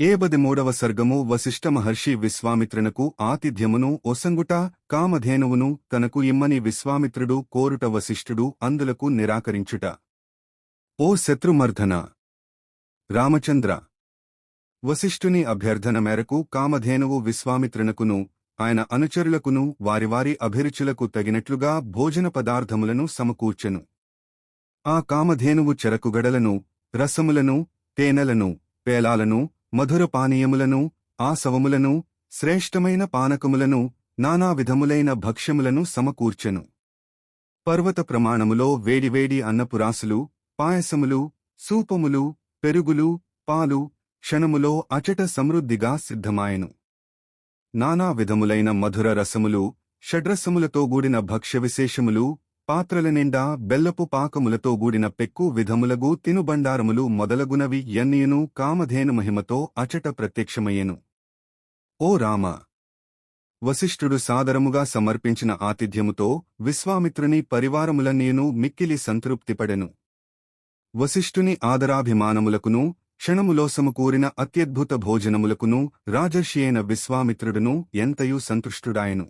ఏబది మూడవ సర్గము వశిష్ఠ మహర్షి విశ్వామిత్రునకు ఆతిథ్యమును ఒసంగుట కామధేనువును తనకు ఇమ్మని విశ్వామిత్రుడు కోరుట వశిష్ఠుడు అందులకు నిరాకరించుట. ఓ శత్రుమర్ధన రామచంద్ర! వశిష్ఠుని అభ్యర్థన మేరకు కామధేనువు విశ్వామిత్రునకును ఆయన అనుచరులకును వారి వారి అభిరుచులకు తగినట్లుగా భోజన పదార్థములను సమకూర్చెను. ఆ కామధేనువు చెరకుగడలను రసములను తేనెలను పేలాలను మధుర పానీయములను ఆసవములను శ్రేష్టమైన పానకములను నానా విధములైన భక్ష్యములను సమకూర్చెను. పర్వత ప్రమాణములో వేడివేడి అన్నపురాసులు పాయసములు సూపములు పెరుగులు పాలు క్షణములో అచట సమృద్ధిగా సిద్ధమాయెను. నానా విధములైన మధుర రసములు షడ్రసములతో గూడిన భక్ష్య విశేషములు పాత్రల నిండా బెల్లపు పాకములతో గూడిన పెక్కు విధములగు తినుబండారములు మొదలగునవి ఎన్నియును కామధేను మహిమతో అచట ప్రత్యక్షమయ్యెను. ఓ రామ! వశిష్ఠుడు సాదరముగా సమర్పించిన ఆతిథ్యముతో విశ్వామిత్రుని పరివారములన్నీయును మిక్కిలి సంతృప్తిపడెను. వశిష్ఠుని ఆదరాభిమానములకును క్షణములోసము కూరిన అత్యద్భుత భోజనములకును రాజర్షియైన విశ్వామిత్రుడును ఎంతయూ సంతుష్టుడాయెను.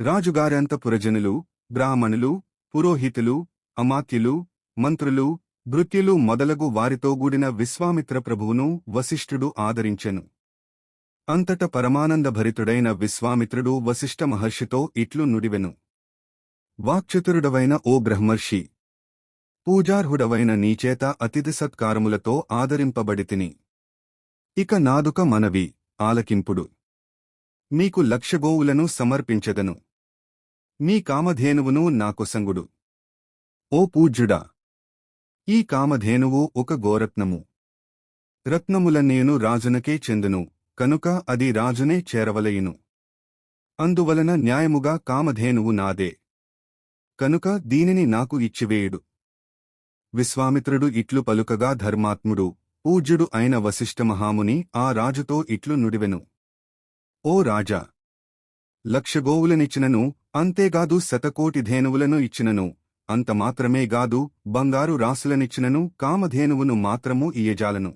రాజుగారంతపురజనులు బ్రాహ్మణులు పురోహితులు అమాత్యులు మంత్రులు భృత్యులు మొదలగు వారితో గూడిన విశ్వామిత్ర ప్రభువును వశిష్ఠుడు ఆదరించెను. అంతట పరమానందభరితుడైన విశ్వామిత్రుడు వశిష్ఠ మహర్షితో ఇట్లు నుడివెను. వాక్చతురుడవైన ఓ బ్రహ్మర్షి పూజార్హుడవైన నీచేత అతిథి సత్కారములతో ఆదరింపబడితిని. ఇక నాదుక మనవి ఆలకింపుడు. మీకు లక్షగోవులను సమర్పించదను. మీ కామధేనువును నాకొసంగుడు ఓ పూజ్యుడా! ఈ కామధేనువు ఒక గోరత్నము. రత్నముల నేను రాజునకే చెందును కనుక అది రాజునే చేరవలయును. అందువలన న్యాయముగా కామధేనువు నాదే. కనుక దీనిని నాకు ఇచ్చివేయుడు. విశ్వామిత్రుడు ఇట్లు పలుకగా ధర్మాత్ముడు పూజ్యుడు అయిన వశిష్ఠ మహాముని ఆ రాజుతో ఇట్లు నుడివెను. ఓ రాజా! లక్షగోవులనిచ్చినను అంతేగాదు శతకోటి ధేనువులను ఇచ్చినను అంత మాత్రమే గాదు బంగారు రాసులనిచ్చినను కామధేనువును మాత్రము ఇయజాలను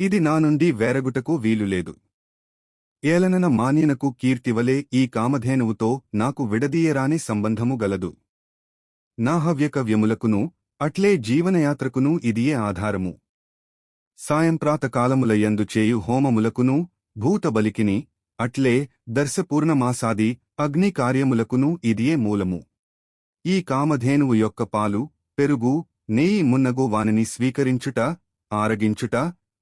ఇది నా నుండి వేరగుటకు వీలులేదు. ఏలనన మాన్యనకు కీర్తివలే ఈ కామధేనువుతో నాకు విడదీయరాని సంబంధము గలదు. నా హవ్యకవ్యములకును అట్లే జీవనయాత్రకును ఇదియే ఆధారము. సాయంప్రాతకాలములయందు చేయు హోమములకును భూతబలికిని అట్లే దర్శపూర్ణమాసాది అగ్ని కార్యములకును ఇదియే మూలము. ఈ కామధేనువు యొక్క పాలు పెరుగు నెయ్యి మున్నగు వానిని స్వీకరించుట ఆరగించుట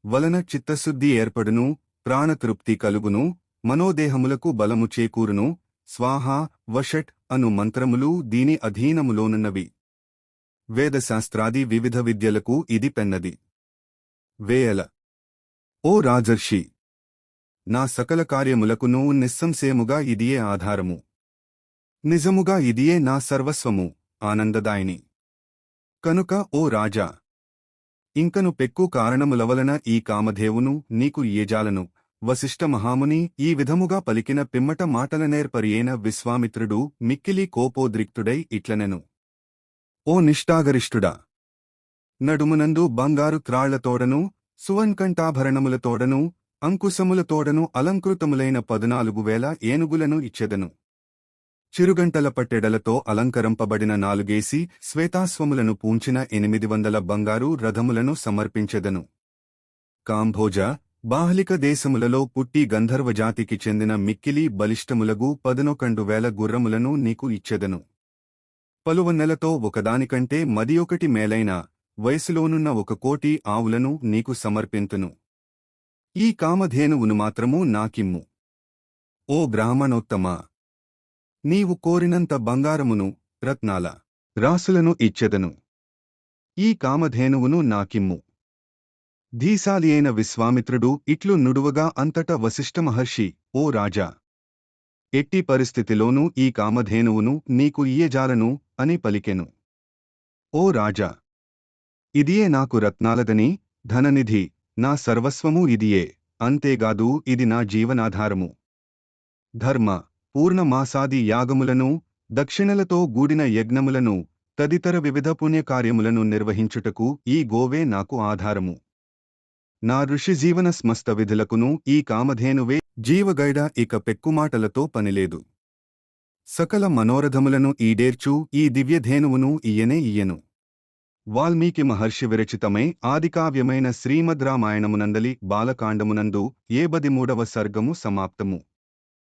వలన చిత్తశుద్ధి ఏర్పడును ప్రాణతృప్తి కలుగును మనోదేహములకు బలము చేకూరును స్వాహా వషట్ అను మంత్రములు దీని అధీనములోనున్నవి. వేదశాస్త్రాది వివిధ విద్యలకు ఇది పెన్నది. వేయల. ఓ రాజర్షి! నా సకల కార్యములకును నిస్సంశయముగా ఇదియే ఆధారము. నిజముగా ఇదియే నా సర్వస్వము ఆనందదాయిని. కనుక ఓ రాజా! ఇంకను పెక్కు కారణములవలన ఈ కామధేవును నీకు ఏజాలను వశిష్ఠ మహాముని ఈ విధముగా పలికిన పిమ్మట మాటలనేర్పరియేన విశ్వామిత్రుడు మిక్కిలి కోపోద్రిక్తుడై ఇట్లనెను. ఓ నిష్ఠాగరిష్ఠుడా! నడుమునందు బంగారు త్రాళ్ళతోడను సువన్కంఠాభరణములతోడను అంకుశముల తోడను అలంకృతములైన పదునాలుగు వేల ఏనుగులను ఇచ్చెదను. చిరుగంటల పట్టెడలతో అలంకరింపబడిన నాలుగేసి శ్వేతాస్వములను పూంచిన ఎనిమిది వందల బంగారు రథములను సమర్పించెదను. కాంభోజ బాహ్లిక దేశములలో పుట్టి గంధర్వజాతికి చెందిన మిక్కిలి బలిష్టములగు పదనొకండు వేల గుర్రములను నీకు ఇచ్చెదను. పలువన్నెలతో ఒకదానికంటే మదియొకటి మేలైన వయసులోనున్న ఒక కోటి ఆవులను నీకు సమర్పింతును. ఈ కామధేనువును మాత్రము నాకిమ్ము. ఓ బ్రాహ్మణోత్తమా నీవు కోరినంత బంగారమును రత్నాల రాసులను ఇచ్చెదను. ఈ కామధేనువును నాకిమ్ము. ధీశాలి అయిన విశ్వామిత్రుడు ఇట్లు నుడువగా అంతట వశిష్ఠ మహర్షి ఓ రాజా! ఎట్టి పరిస్థితిలోనూ ఈ కామధేనువును నీకు ఇయ్యజాలను అని పలికెను. ఓ రాజా! ఇదియే నాకు రత్నాలదని ధననిధి నా సర్వస్వము ఇదియే అంతేగాదు ఇది నా జీవనాధారము. ధర్మ పూర్ణమాసాది యాగములను దక్షిణలతో గూడిన యజ్ఞములను తదితర వివిధ పుణ్యకార్యములను నిర్వహించుటకు ఈ గోవే నాకు ఆధారము. నా ఋషి జీవన స్మస్త విధులకును ఈ కామధేనువే జీవగైడ ఇక పెక్కుమాటలతో పనిలేదు. సకల మనోరథములను ఈడేర్చు ఈ దివ్యధేనువును ఇయ్యనే ఇయ్యను. వాల్మీకి మహర్షి విరచితమై ఆదికావ్యమైన శ్రీమద్ రామాయణమునందలి బాలకాండమునందు ఏబది మూడవ సర్గము సమాప్తము.